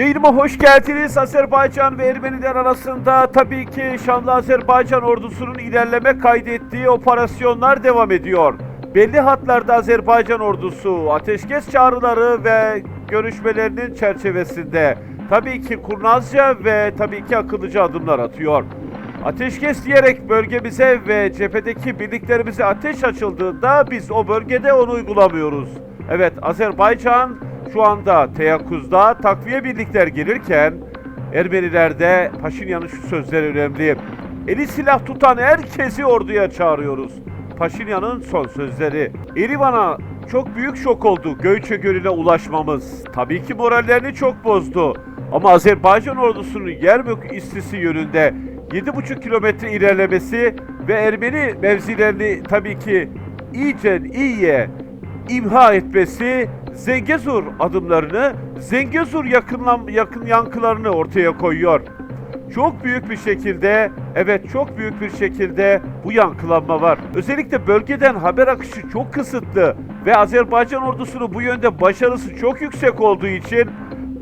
Yayınıma hoş geldiniz. Azerbaycan ve Ermeniler arasında tabii ki şanlı Azerbaycan ordusunun ilerleme kaydettiği operasyonlar devam ediyor. Belli hatlarda Azerbaycan ordusu ateşkes çağrıları ve görüşmelerinin çerçevesinde tabii ki kurnazca ve tabii ki akıllıca adımlar atıyor. Ateşkes diyerek bölgemize ve cephedeki birliklerimize ateş açıldığında biz o bölgede onu uygulamıyoruz. Evet Azerbaycan şu anda teyakkuzda takviye birlikler gelirken Ermenilerde Paşinyan'ın şu sözleri önemli. Eli silah tutan herkesi orduya çağırıyoruz. Paşinyan'ın son sözleri. Erivan'a çok büyük şok oldu Göyçe Gölü'ne ulaşmamız. Tabii ki morallerini çok bozdu. Ama Azerbaycan ordusunun Yermük istisi yönünde 7,5 kilometre ilerlemesi ve Ermeni mevzilerini tabii ki iyice iyiye imha etmesi Zengezur adımlarını, Zengezur yakınlan, yakın yankılarını ortaya koyuyor. Çok büyük bir şekilde, evet çok büyük bir şekilde bu yankılanma var. Özellikle bölgeden haber akışı çok kısıtlı ve Azerbaycan ordusunu bu yönde başarısı çok yüksek olduğu için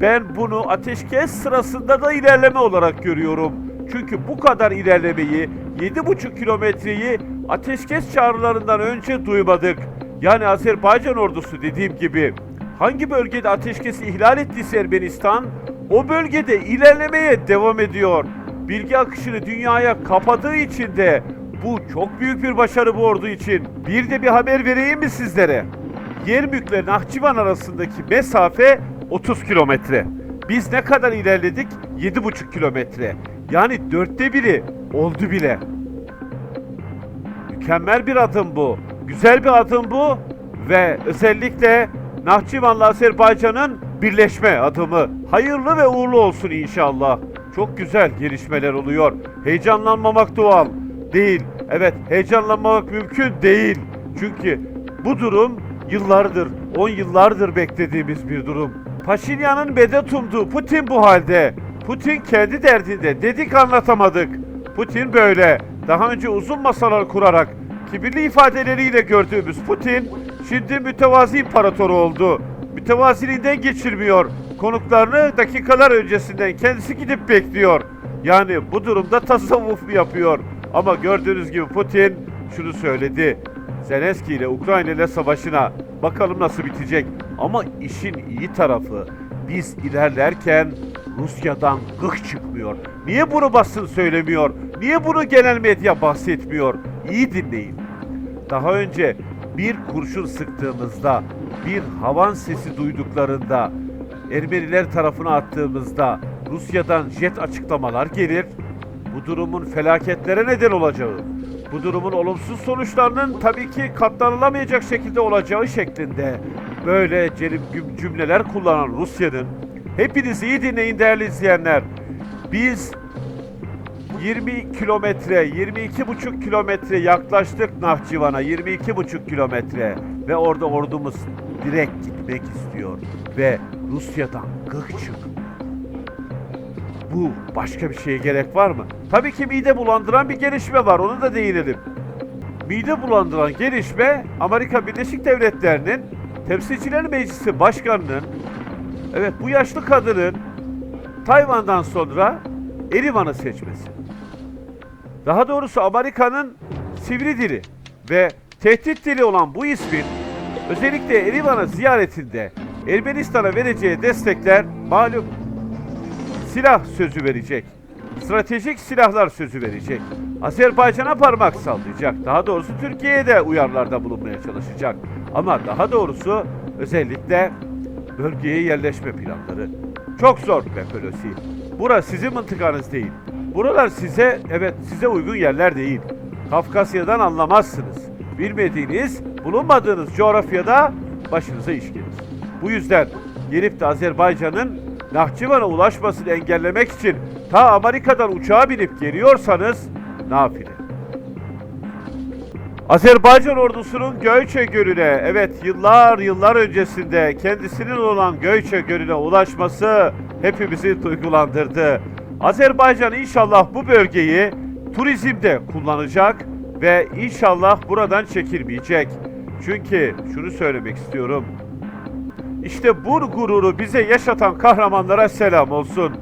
ben bunu ateşkes sırasında da ilerleme olarak görüyorum. Çünkü bu kadar ilerlemeyi, 7,5 kilometreyi ateşkes çağrılarından önce duymadık. Yani Azerbaycan ordusu dediğim gibi hangi bölgede ateşkesi ihlal ettiyse Ermenistan o bölgede ilerlemeye devam ediyor. Bilgi akışını dünyaya kapadığı için de bu çok büyük bir başarı bu ordu için. Bir de bir haber vereyim mi sizlere? Yermük ile Nahçıvan arasındaki mesafe 30 kilometre. Biz ne kadar ilerledik? 7,5 kilometre. Yani dörtte biri oldu bile. Mükemmel bir adım bu. Güzel bir adım bu ve özellikle Nahçıvan'la Azerbaycan'ın birleşme adımı. Hayırlı ve uğurlu olsun inşallah. Çok güzel gelişmeler oluyor. Heyecanlanmamak doğal değil. Evet, heyecanlanmamak mümkün değil. Çünkü bu durum yıllardır, 10 yıllardır beklediğimiz bir durum. Paşinyan'ın medet umduğu Putin bu halde. Putin kendi derdinde. Dedik anlatamadık. Putin böyle. Daha önce uzun masalar kurarak kibirli ifadeleriyle gördüğümüz Putin şimdi mütevazi imparator oldu. Mütevaziliğinden geçirmiyor. Konuklarını dakikalar öncesinden kendisi gidip bekliyor. Yani bu durumda tasavvuf yapıyor. Ama gördüğünüz gibi Putin şunu söyledi. Zelenski ile Ukrayna ile savaşına bakalım nasıl bitecek. Ama işin iyi tarafı biz ilerlerken Rusya'dan gık çıkmıyor. Niye bunu basın söylemiyor? Niye bunu genel medya bahsetmiyor? İyi dinleyin. Daha önce bir kurşun sıktığımızda, bir havan sesi duyduklarında, Ermeniler tarafına attığımızda Rusya'dan jet açıklamalar gelir. Bu durumun felaketlere neden olacağı, bu durumun olumsuz sonuçlarının tabii ki katlanılamayacak şekilde olacağı şeklinde böyle cümleler kullanan Rusya'nın hepiniz iyi dinleyin değerli izleyenler. Biz 20 kilometre, 22,5 kilometre yaklaştık Nahçıvan'a. 22,5 kilometre ve orada ordumuz direkt gitmek istiyor ve Rusya'dan gık çık. Bu başka bir şeye gerek var mı? Tabii ki mide bulandıran bir gelişme var. Onu da değinelim. Mide bulandıran gelişme Amerika Birleşik Devletleri'nin Temsilciler Meclisi Başkanı'nın evet bu yaşlı kadının Tayvan'dan sonra Erivan'ı seçmesi. Daha doğrusu Amerika'nın sivri dili ve tehdit dili olan bu ismin özellikle Erivan'a ziyaretinde Ermenistan'a vereceği destekler malum silah sözü verecek. Stratejik silahlar sözü verecek. Azerbaycan'a parmak sallayacak. Daha doğrusu Türkiye'ye de uyarlarda bulunmaya çalışacak. Ama daha doğrusu özellikle bölgeye yerleşme planları. Çok zor be Pelosi. Burası sizin mıntıkanız değil. Buralar size, evet size uygun yerler değil. Kafkasya'dan anlamazsınız. Bilmediğiniz, bulunmadığınız coğrafyada başınıza iş gelir. Bu yüzden gelip de Azerbaycan'ın Nahçıvan'a ulaşmasını engellemek için ta Amerika'dan uçağa binip geliyorsanız nafile. Azerbaycan ordusunun Göyçe Gölü'ne, evet yıllar yıllar öncesinde kendisinin olan Göyçe Gölü'ne ulaşması hepimizi duygulandırdı. Azerbaycan inşallah bu bölgeyi turizmde kullanacak ve inşallah buradan çekilmeyecek. Çünkü şunu söylemek istiyorum. İşte bu gururu bize yaşatan kahramanlara selam olsun.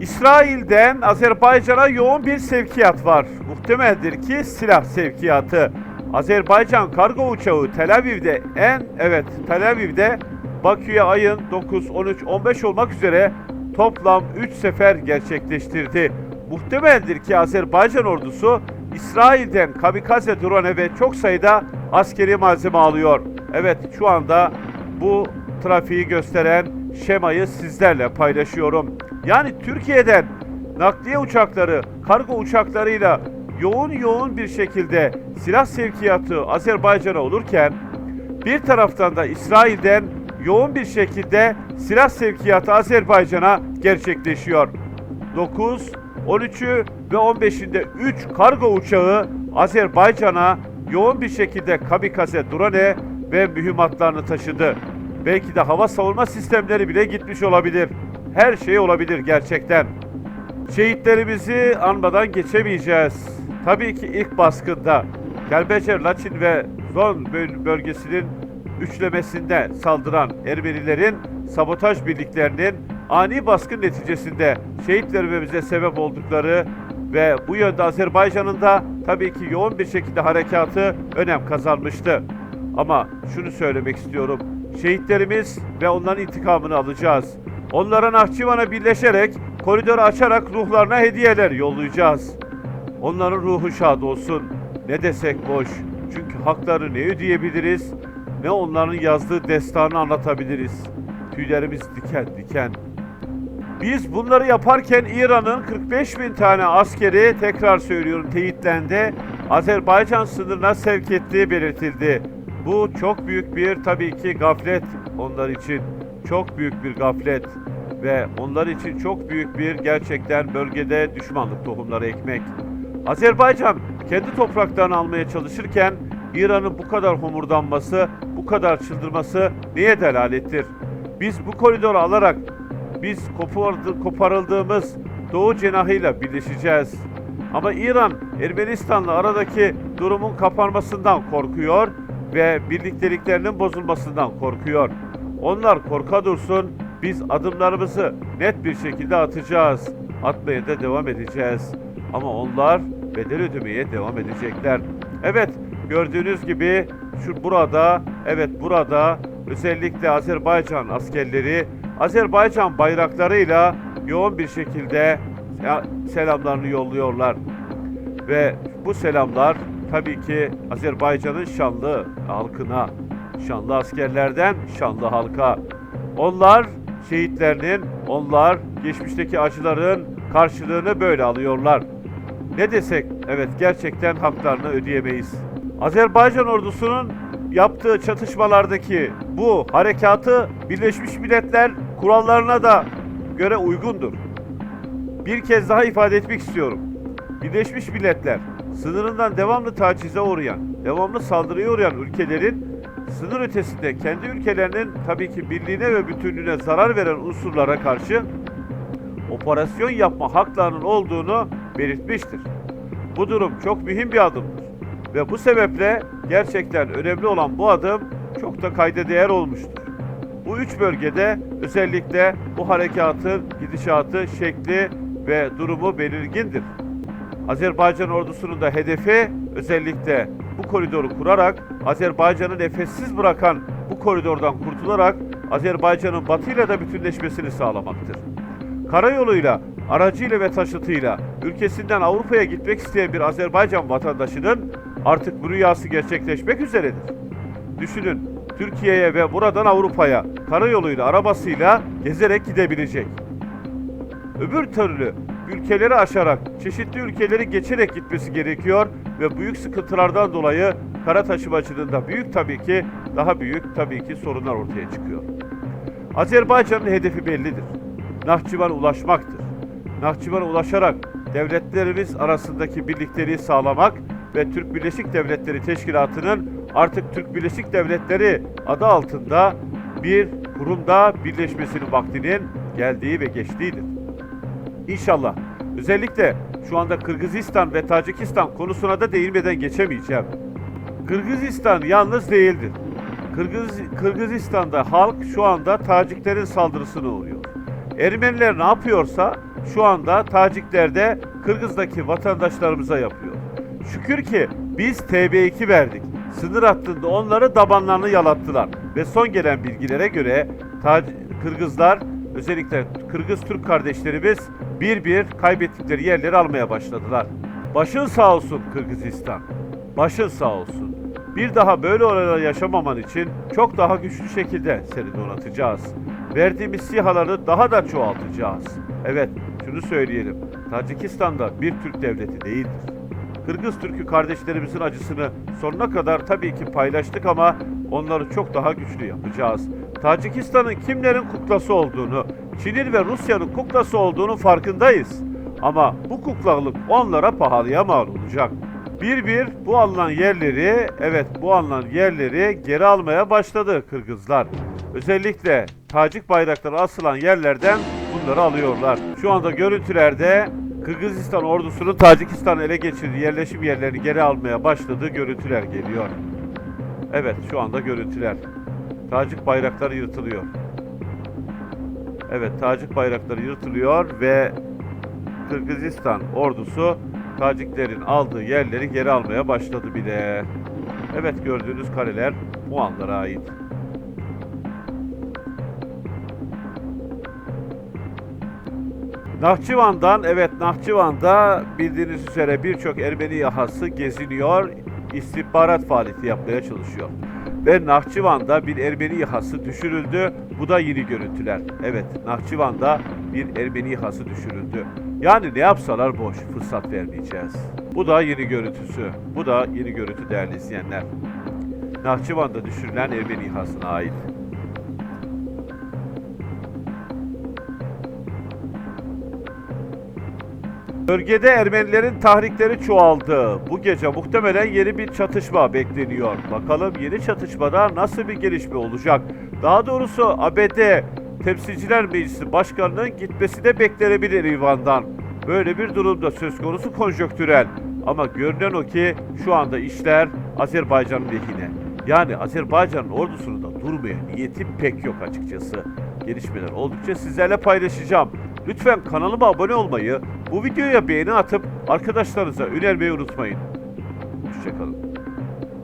İsrail'den Azerbaycan'a yoğun bir sevkiyat var. Muhtemeldir ki silah sevkiyatı. Azerbaycan kargo uçağı Tel Aviv'de en evet Tel Aviv'de Bakü'ye ayın 9, 13, 15 olmak üzere toplam 3 sefer gerçekleştirdi. Muhtemeldir ki Azerbaycan ordusu İsrail'den kamikaze drone ve çok sayıda askeri malzeme alıyor. Evet şu anda bu trafiği gösteren şemayı sizlerle paylaşıyorum. Yani Türkiye'den nakliye uçakları, kargo uçaklarıyla yoğun yoğun bir şekilde silah sevkiyatı Azerbaycan'a olurken bir taraftan da İsrail'den yoğun bir şekilde silah sevkiyatı Azerbaycan'a gerçekleşiyor. 9, 13'ü ve 15'inde 3 kargo uçağı Azerbaycan'a yoğun bir şekilde kamikaze drone ve mühimmatlarını taşıdı. Belki de hava savunma sistemleri bile gitmiş olabilir. Her şey olabilir gerçekten. Şehitlerimizi anmadan geçemeyeceğiz. Tabii ki ilk baskında Kelbecer, Laçin ve Zon böl- bölgesinin üçlemesinde saldıran Ermenilerin sabotaj birliklerinin ani baskın neticesinde şehit vermemize sebep oldukları ve bu yönde Azerbaycan'ın da tabii ki yoğun bir şekilde harekatı önem kazanmıştı. Ama şunu söylemek istiyorum. Şehitlerimiz ve onların intikamını alacağız. Onlara Nahçıvan'a birleşerek koridoru açarak ruhlarına hediyeler yollayacağız. Onların ruhu şad olsun. Ne desek boş. Çünkü hakları ne ödeyebiliriz ne onların yazdığı destanı anlatabiliriz. Tüylerimiz diken diken. Biz bunları yaparken İran'ın 45 bin tane askeri tekrar söylüyorum teyitlendi. Azerbaycan sınırına sevk ettiği belirtildi. Bu çok büyük bir tabii ki gaflet onlar için. Çok büyük bir gaflet ve onlar için çok büyük bir gerçekten bölgede düşmanlık tohumları ekmek. Azerbaycan kendi topraklarını almaya çalışırken İran'ın bu kadar homurdanması, bu kadar çıldırması neye delalettir? Biz bu koridoru alarak biz koparıldığımız Doğu cenahıyla birleşeceğiz. Ama İran Ermenistan'la aradaki durumun kapanmasından korkuyor ve birlikteliklerinin bozulmasından korkuyor. Onlar korka dursun, biz adımlarımızı net bir şekilde atacağız. Atmaya da devam edeceğiz. Ama onlar bedel ödemeye devam edecekler. Evet, gördüğünüz gibi şu burada, evet burada özellikle Azerbaycan askerleri Azerbaycan bayraklarıyla yoğun bir şekilde selamlarını yolluyorlar. Ve bu selamlar tabii ki Azerbaycan'ın şanlı halkına, şanlı askerlerden şanlı halka. Onlar şehitlerinin, onlar geçmişteki acıların karşılığını böyle alıyorlar. Ne desek, evet gerçekten haklarını ödeyemeyiz. Azerbaycan ordusunun yaptığı çatışmalardaki bu harekatı Birleşmiş Milletler kurallarına da göre uygundur. Bir kez daha ifade etmek istiyorum. Birleşmiş Milletler sınırından devamlı tacize uğrayan, devamlı saldırıya uğrayan ülkelerin sınır ötesinde kendi ülkelerinin tabii ki birliğine ve bütünlüğüne zarar veren unsurlara karşı operasyon yapma haklarının olduğunu belirtmiştir. Bu durum çok mühim bir adımdır. Ve bu sebeple gerçekten önemli olan bu adım çok da kayda değer olmuştur. Bu üç bölgede özellikle bu harekatın gidişatı, şekli ve durumu belirgindir. Azerbaycan ordusunun da hedefi özellikle bu koridoru kurarak Azerbaycan'ı nefessiz bırakan bu koridordan kurtularak Azerbaycan'ın batıyla da bütünleşmesini sağlamaktır. Karayoluyla, aracıyla ve taşıtıyla ülkesinden Avrupa'ya gitmek isteyen bir Azerbaycan vatandaşının artık bu rüyası gerçekleşmek üzeredir. Düşünün, Türkiye'ye ve buradan Avrupa'ya karayoluyla, arabasıyla gezerek gidebilecek. Öbür türlü ülkeleri aşarak, çeşitli ülkeleri geçerek gitmesi gerekiyor ve büyük sıkıntılardan dolayı kara taşımacılığında büyük tabii ki, daha büyük tabii ki sorunlar ortaya çıkıyor. Azerbaycan'ın hedefi bellidir. Nahçıvan'a ulaşmaktır. Nahçıvan'a ulaşarak devletlerimiz arasındaki birlikteliği sağlamak ve Türk Birleşik Devletleri Teşkilatı'nın artık Türk Birleşik Devletleri adı altında bir kurumda birleşmesinin vaktinin geldiği ve geçtiğidir. İnşallah. Özellikle şu anda Kırgızistan ve Tacikistan konusuna da değinmeden geçemeyeceğim. Kırgızistan yalnız değildir. Kırgız, Kırgızistan'da halk şu anda Taciklerin saldırısına uğruyor. Ermeniler ne yapıyorsa şu anda Tacikler de Kırgız'daki vatandaşlarımıza yapıyor. Şükür ki biz TB2 verdik. Sınır hattında onları dabanlarını yalattılar. Ve son gelen bilgilere göre Kırgızlar özellikle Kırgız Türk kardeşlerimiz bir bir kaybettikleri yerleri almaya başladılar. Başın sağ olsun Kırgızistan. Başın sağ olsun. Bir daha böyle olaylar yaşamaman için çok daha güçlü şekilde seni donatacağız. Verdiğimiz sihaları daha da çoğaltacağız. Evet, şunu söyleyelim. Tacikistan'da bir Türk devleti değildir. Kırgız Türk'ü kardeşlerimizin acısını sonuna kadar tabii ki paylaştık ama onları çok daha güçlü yapacağız. Tacikistan'ın kimlerin kuklası olduğunu, Çin'in ve Rusya'nın kuklası olduğunu farkındayız. Ama bu kuklalık onlara pahalıya mal olacak. Bir bir bu alınan yerleri, evet bu alınan yerleri geri almaya başladı Kırgızlar. Özellikle Tacik bayrakları asılan yerlerden bunları alıyorlar. Şu anda görüntülerde Kırgızistan ordusunun Tacikistan ele geçirdiği yerleşim yerlerini geri almaya başladığı görüntüler geliyor. Evet şu anda görüntüler. Tacik bayrakları yırtılıyor. Evet Tacik bayrakları yırtılıyor ve Kırgızistan ordusu Taciklerin aldığı yerleri geri almaya başladı bile. Evet gördüğünüz kareler Muğanlara ait. Nahçıvan'dan evet Nahçıvan'da bildiğiniz üzere birçok Ermeni yahası geziniyor, istihbarat faaliyeti yapmaya çalışıyor. Ve Nahçıvan'da bir Ermeni yahası düşürüldü. Bu da yeni görüntüler. Evet Nahçıvan'da bir Ermeni yahası düşürüldü. Yani ne yapsalar boş, fırsat vermeyeceğiz. Bu da yeni görüntüsü. Bu da yeni görüntü değerli izleyenler. Nahçıvan'da düşürülen Ermeni yahasına ait. Bölgede Ermenilerin tahrikleri çoğaldı. Bu gece muhtemelen yeni bir çatışma bekleniyor. Bakalım yeni çatışmada nasıl bir gelişme olacak? Daha doğrusu ABD Temsilciler Meclisi Başkanı'nın gitmesi de beklenebilir İvan'dan. Böyle bir durumda söz konusu konjonktürel. Ama görünen o ki şu anda işler Azerbaycan'ın lehine. Yani Azerbaycan'ın ordusunu da durmaya niyeti pek yok açıkçası. Gelişmeler oldukça sizlerle paylaşacağım. Lütfen kanalıma abone olmayı, bu videoya beğeni atıp arkadaşlarınıza önermeyi unutmayın. Hoşçakalın.